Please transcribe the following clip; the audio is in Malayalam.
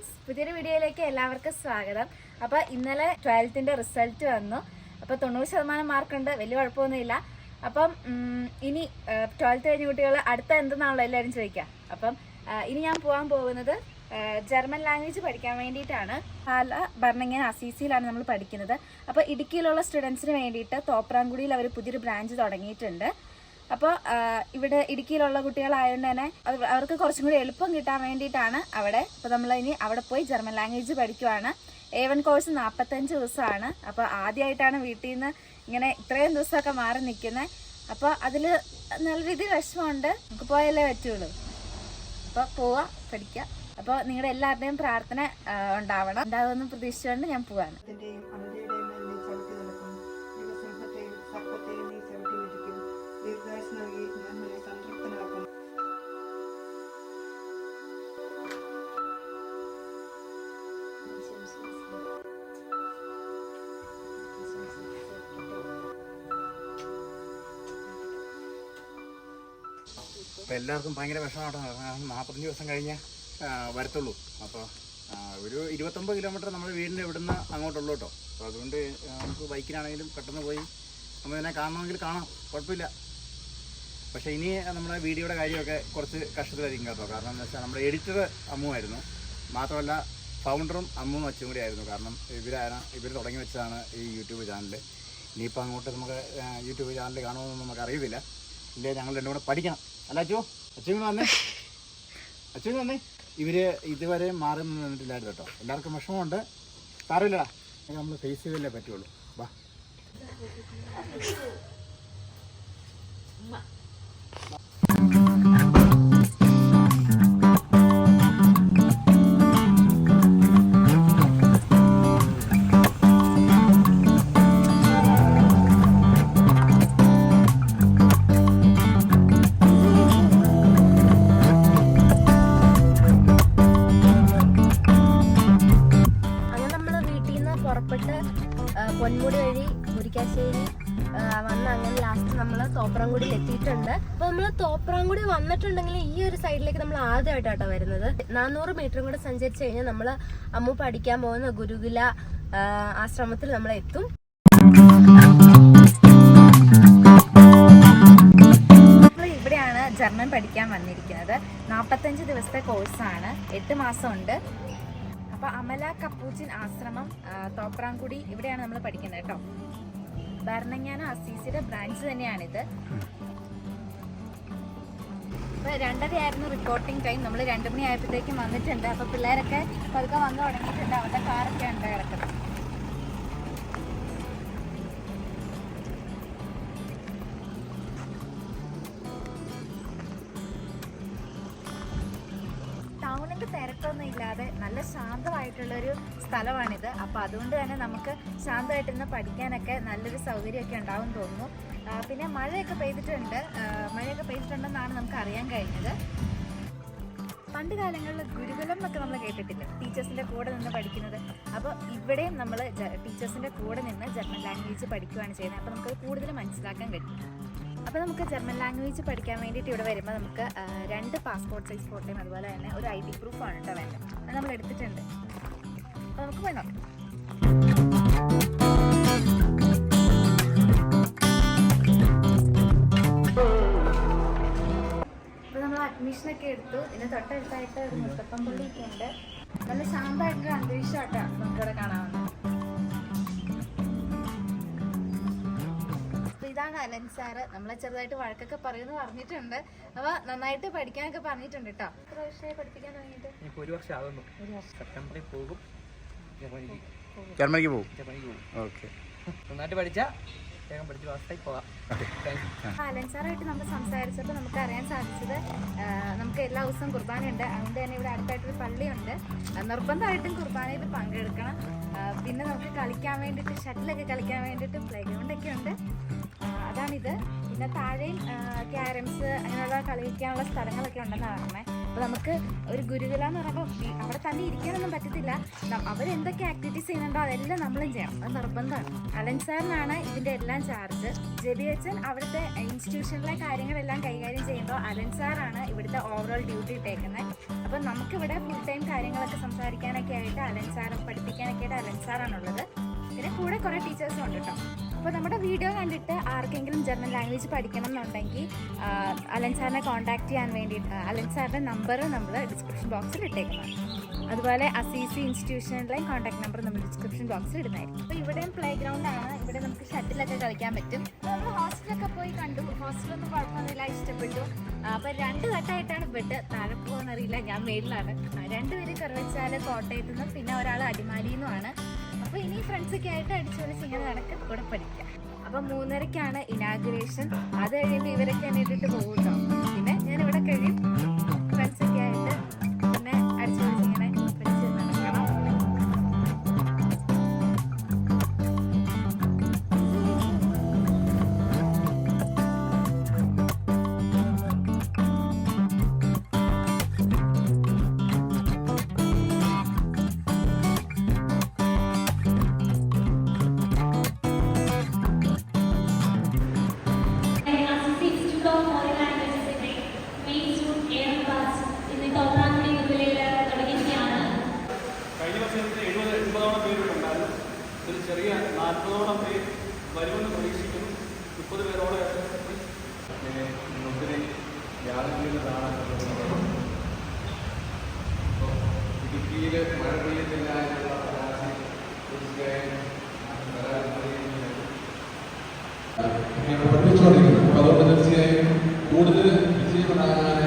ഫ്രണ്ട്സ് പുതിയൊരു വീഡിയോയിലേക്ക് എല്ലാവർക്കും സ്വാഗതം. അപ്പോൾ ഇന്നലെ ട്വൽത്തിന്റെ റിസൾട്ട് വന്നു. അപ്പോൾ തൊണ്ണൂറ് ശതമാനം മാർക്കുണ്ട് വലിയ കുഴപ്പമൊന്നുമില്ല. അപ്പം ഇനി ട്വൽത്ത് കഴിഞ്ഞ കുട്ടികൾ അടുത്ത എന്തെന്നാണല്ലോ എല്ലാവരും ചോദിക്കുക. അപ്പം ഇനി ഞാൻ പോകാൻ പോകുന്നത് ജർമ്മൻ ലാംഗ്വേജ് പഠിക്കാൻ വേണ്ടിയിട്ടാണ്. പാല ഭരണങ്ങൻ അസീസിയിലാണ് നമ്മൾ പഠിക്കുന്നത്. അപ്പോൾ ഇടുക്കിയിലുള്ള സ്റ്റുഡൻസിന് വേണ്ടിയിട്ട് തോപ്രാംകുടിയിൽ അവർ പുതിയൊരു ബ്രാഞ്ച് തുടങ്ങിയിട്ടുണ്ട്. അപ്പോൾ ഇവിടെ ഇടുക്കിയിലുള്ള കുട്ടികളായതുകൊണ്ട് തന്നെ അവർക്ക് കുറച്ചും കൂടി എളുപ്പം കിട്ടാൻ വേണ്ടിയിട്ടാണ് അവിടെ. അപ്പോൾ നമ്മൾ ഇനി അവിടെ പോയി ജർമ്മൻ ലാംഗ്വേജ് പഠിക്കുവാണ്. എ വൺ കോഴ്സ് നാൽപ്പത്തഞ്ച് ദിവസമാണ്. അപ്പോൾ ആദ്യമായിട്ടാണ് വീട്ടിൽ നിന്ന് ഇങ്ങനെ ഇത്രയും ദിവസമൊക്കെ മാറി നിൽക്കുന്നത് അപ്പോൾ അതിൽ നല്ല രീതിയിൽ വിഷമമുണ്ട്. നമുക്ക് പോയാലേ പറ്റുള്ളൂ. അപ്പോൾ പോവാ പഠിക്കുക അപ്പോൾ നിങ്ങളുടെ എല്ലാവരുടെയും പ്രാർത്ഥന ഉണ്ടാവണം. ഉണ്ടാകുമെന്ന് പ്രതീക്ഷിച്ചുകൊണ്ട് ഞാൻ പോവാണ്. ദീർഘായുസ് ഞാൻ നിന്നെ സംതൃപ്തനാക്കും അപ്പോൾ എല്ലാവർക്കും ഭയങ്കര വിഷമമാട്ടോ. നാൽപ്പത്തഞ്ച് ദിവസം കഴിഞ്ഞ് വരത്തുള്ളൂ. അപ്പോൾ ഒരു ഇരുപത്തൊമ്പത് കിലോമീറ്റർ നമ്മുടെ വീടിന്റെ ഇവിടുന്ന് അങ്ങോട്ടുള്ളൂ കേട്ടോ. അപ്പോൾ അതുകൊണ്ട് നമുക്ക് ബൈക്കിനാണെങ്കിലും പെട്ടെന്ന് പോയി നമ്മൾ ഇതിനെ കാണണമെങ്കിൽ കാണാം. കുഴപ്പമില്ല. പക്ഷേ ഇനി നമ്മുടെ വീഡിയോയുടെ കാര്യമൊക്കെ കുറച്ച് കഷ്ടത്തിലായിരിക്കും കേട്ടോ. കാരണം എന്താ വെച്ചാൽ നമ്മുടെ എഡിറ്റർ അമ്മുവായിരുന്നു മാത്രമല്ല ഫൗണ്ടറും അമ്മും അച്ഛനും കൂടി ആയിരുന്നു. കാരണം ഇവരാണ് ഇവർ തുടങ്ങി വെച്ചതാണ് ഈ യൂട്യൂബ് ചാനൽ ഇനിയിപ്പോൾ അങ്ങോട്ട് നമുക്ക് യൂട്യൂബ് ചാനൽ കാണുമെന്ന് നമുക്ക് അറിയത്തില്ല. ഇല്ലേ ഞങ്ങൾ രണ്ടും കൂടെ പഠിക്കണം. അല്ല അച്ചു? അച്ഛൻ വന്നേ. അച്ഛൻ വന്നേ. ഇവർ ഇതുവരെ മാറി നിന്നിട്ടില്ലായിരുന്നു കേട്ടോ. എല്ലാവർക്കും വിഷമമുണ്ട്. സാറില്ലടാ നമ്മൾ ഫേസ് ചെയ്തല്ലേ പറ്റുള്ളൂ. വാ. നമ്മൾ തോപ്രാംകുടിയിൽ എത്തിയിട്ടുണ്ട് അപ്പൊ നമ്മൾ തോപ്രാംകുടി വന്നിട്ടുണ്ടെങ്കിൽ ഈ ഒരു സൈഡിലേക്ക് നമ്മൾ ആദ്യമായിട്ടാട്ടോ വരുന്നത്. നാനൂറ് മീറ്ററും കൂടെ സഞ്ചരിച്ചു കഴിഞ്ഞാൽ നമ്മൾ അമ്മു പഠിക്കാൻ പോകുന്ന ഗുരുകുല ആശ്രമത്തിൽ നമ്മൾ എത്തും. ഇവിടെയാണ് ജർമ്മൻ പഠിക്കാൻ വന്നിരിക്കുന്നത്. നാൽപ്പത്തഞ്ച് ദിവസത്തെ കോഴ്സാണ്. എട്ട് മാസമുണ്ട്. അപ്പോൾ അമല കപ്പൂച്ചിൻ ആശ്രമം തോപ്രാംകുടി ഇവിടെയാണ് നമ്മൾ പഠിക്കുന്നത് കേട്ടോ. ഭരണങ്ങാന അസീസിയുടെ ബ്രാഞ്ച് തന്നെയാണിത്. ഇപ്പൊ രണ്ടരയായിരുന്നു റിപ്പോർട്ടിംഗ് ടൈം നമ്മൾ രണ്ടു മണി ആയപ്പോഴത്തേക്കും വന്നിട്ടുണ്ട്. അപ്പൊ പിള്ളേരൊക്കെ പതുക്കെ വന്നു തുടങ്ങിയിട്ടുണ്ട് അവരുടെ കാറൊക്കെ ഉണ്ട് കിടക്കുന്നത്. തിരക്കൊന്നും ഇല്ലാതെ നല്ല ശാന്തമായിട്ടുള്ളൊരു സ്ഥലമാണിത്. അപ്പോൾ അതുകൊണ്ട് തന്നെ നമുക്ക് ശാന്തമായിട്ട് ശാന്തമായിട്ടിരുന്ന് പഠിക്കാനൊക്കെ നല്ലൊരു സൗകര്യമൊക്കെ ഉണ്ടാവും തോന്നുന്നു. പിന്നെ മഴയൊക്കെ പെയ്തിട്ടുണ്ട്. മഴയൊക്കെ പെയ്തിട്ടുണ്ടെന്നാണ് നമുക്ക് അറിയാൻ കഴിഞ്ഞത്. പണ്ട് കാലങ്ങളിൽ ഗുരുകുലം എന്നൊക്കെ നമ്മൾ കേട്ടിട്ടില്ല? ടീച്ചേഴ്സിന്റെ കൂടെ നിന്ന് പഠിക്കുന്നത്. അപ്പോൾ ഇവിടെയും നമ്മൾ ടീച്ചേഴ്സിന്റെ കൂടെ നിന്ന് ജർമ്മൻ ലാംഗ്വേജ് പഠിക്കുകയാണ് ചെയ്യുന്നത്. അപ്പോൾ നമുക്ക് കൂടുതൽ മനസ്സിലാക്കാൻ കഴിയും. അപ്പോൾ നമുക്ക് ജർമ്മൻ ലാംഗ്വേജ് പഠിക്കാൻ വേണ്ടിയിട്ട് ഇവിടെ വരുമ്പോൾ നമുക്ക് രണ്ട് പാസ്പോർട്ട് സൈസ് ഫോട്ടോയും അതുപോലെ തന്നെ ഒരു ഐ ഡി പ്രൂഫാണ് കേട്ടോ വേണ്ടത്. അത് നമ്മൾ എടുത്തിട്ടുണ്ട്. അപ്പോൾ നമുക്ക് വേണം നമ്മൾ അഡ്മിഷനൊക്കെ എടുത്തു. ഇതിന് തൊട്ടടുത്തായിട്ട് ഒരു മുത്തപ്പൻ പള്ളിയൊക്കെ ഉണ്ട്. നല്ല ശാന്തമായിട്ടൊരു അന്തരീക്ഷമായിട്ടാണ് നമുക്കിവിടെ കാണാവുന്നത് അലൻ സാറ് നമ്മളെ ചെറുതായിട്ട് വഴക്കൊക്കെ പറയുമെന്ന് പറഞ്ഞിട്ടുണ്ട്. അപ്പൊ നന്നായിട്ട് പഠിക്കാനൊക്കെ പറഞ്ഞിട്ടുണ്ട് കേട്ടോ എത്ര വർഷമായി പഠിപ്പിക്കാൻ തുടങ്ങിയിട്ട്? ഒരു വർഷം ആകുന്നു ഒരു സെപ്റ്റംബറിൽ പോകും. ജർമ്മനിക്ക് പോകും. ജർമ്മനിക്ക് പോകും? ഓക്കെ. നന്നായിട്ട് പഠിച്ചാൽ വേഗം പഠിച്ച് പാസ്സായി പോകാം താങ്ക് അലൻ സാറായിട്ട് നമ്മൾ സംസാരിച്ചപ്പോൾ നമുക്ക് അറിയാൻ സാധിച്ചത് നമുക്ക് എല്ലാ ദിവസവും കുർബാനയുണ്ട് അതുകൊണ്ട് തന്നെ ഇവിടെ അടുത്തായിട്ടൊരു പള്ളിയുണ്ട്. നിർബന്ധമായിട്ടും കുർബാനയിൽ പങ്കെടുക്കണം. പിന്നെ നമുക്ക് കളിക്കാൻ വേണ്ടിയിട്ട് ഷട്ടിലൊക്കെ കളിക്കാൻ വേണ്ടിയിട്ട് പ്ലേ ഗ്രൗണ്ടൊക്കെ ഉണ്ട്. അതാണിത്. പിന്നെ താഴെയും ക്യാരംസ് അങ്ങനെയുള്ള കളിക്കാനുള്ള സ്ഥലങ്ങളൊക്കെ ഉണ്ടെന്നാണ് പറഞ്ഞത് അപ്പോൾ നമുക്ക് ഒരു ഗുരുകുല എന്ന് പറയുമ്പോൾ അവിടെ തന്നെ ഇരിക്കാനൊന്നും പറ്റത്തില്ല. അവരെന്തൊക്കെ ആക്ടിവിറ്റീസ് ചെയ്യുന്നുണ്ടോ അതെല്ലാം നമ്മളും ചെയ്യണം. അത് നിർബന്ധമാണ്. അലൻ സാറിനാണ് ഇതിന്റെ എല്ലാം ചാർജ് ജബി അച്ഛൻ അവിടുത്തെ ഇൻസ്റ്റിറ്റ്യൂഷനിലെ കാര്യങ്ങളെല്ലാം കൈകാര്യം ചെയ്യുമ്പോൾ അലൻ സാറാണ് ഇവിടുത്തെ ഓവറോൾ ഡ്യൂട്ടി ഇട്ടേക്കുന്നത് അപ്പം നമുക്കിവിടെ ഫുൾ ടൈം കാര്യങ്ങളൊക്കെ സംസാരിക്കാനൊക്കെ ആയിട്ട് അലൻ സാറും പഠിപ്പിക്കാനൊക്കെ ആയിട്ട് അലൻ സാറാണുള്ളത്. പിന്നെ കൂടെ കുറേ ടീച്ചേഴ്സും ഉണ്ട് കേട്ടോ അപ്പോൾ നമ്മുടെ വീഡിയോ കണ്ടിട്ട് ആർക്കെങ്കിലും ജർമ്മൻ ലാംഗ്വേജ് പഠിക്കണം എന്നുണ്ടെങ്കിൽ അലൻ സാറിനെ കോൺടാക്ട് ചെയ്യാൻ വേണ്ടിയിട്ട് അലൻ സാറിന്റെ നമ്പർ നമ്മൾ ഡിസ്ക്രിപ്ഷൻ ബോക്സിൽ ഇട്ടേക്കണം. അതുപോലെ അസീസി ഇൻസ്റ്റിറ്റ്യൂഷനിലെയും കോൺടാക്ട് നമ്പർ നമ്മൾ ഡിസ്ക്രിപ്ഷൻ ബോക്സിൽ ഇടുന്നതായിരിക്കും. അപ്പോൾ ഇവിടെയും പ്ലേ ഗ്രൗണ്ട് ആണ്. ഇവിടെ നമുക്ക് ഷട്ടിലൊക്കെ കളിക്കാൻ പറ്റും. നമ്മൾ ഹോസ്റ്റലൊക്കെ പോയി കണ്ടു. ഹോസ്റ്റലൊന്നും കുഴപ്പമൊന്നുമില്ല ഇഷ്ടപ്പെട്ടു. അപ്പോൾ രണ്ട് ഘട്ടമായിട്ടാണ് ബെഡ് താഴെ പോകുന്നറിയില്ല ഞാൻ മേളിലാണ്. രണ്ടുപേരും കറുവച്ചാൽ കോട്ടയത്തു നിന്നും പിന്നെ ഒരാൾ അടിമാലിയിൽ നിന്നുമാണ്. അപ്പോൾ ഇനി ഫ്രണ്ട്സൊക്കെ ആയിട്ട് അടിച്ചുപൊളിച്ച് ഇങ്ങനെ നടക്കും കൂടെ പഠിക്കാം. അപ്പോൾ മൂന്നരക്കാണ് ഇനാഗുറേഷൻ അത് കഴിയുമ്പോൾ ഇവരൊക്കെ എന്നെ ഇട്ടിട്ട് പോകും കേട്ടോ പിന്നെ ഞാൻ ചെറിയ നാൽപ്പതോളം പേര് വരുമെന്ന് പ്രതീക്ഷിക്കുന്നു. മുപ്പത് പേരോളം ഒത്തിരി വ്യാപിക്കുന്നതാണ് അപ്പോൾ ഇടുക്കിയിൽ മഴ പെയ്യുന്നില്ല എന്നുള്ള പരാതി തീർച്ചയായും പഠിപ്പിച്ചുകൊണ്ടിരിക്കുന്നത് അതുകൊണ്ട് തീർച്ചയായും കൂടുതൽ സാധ്യതയുണ്ട്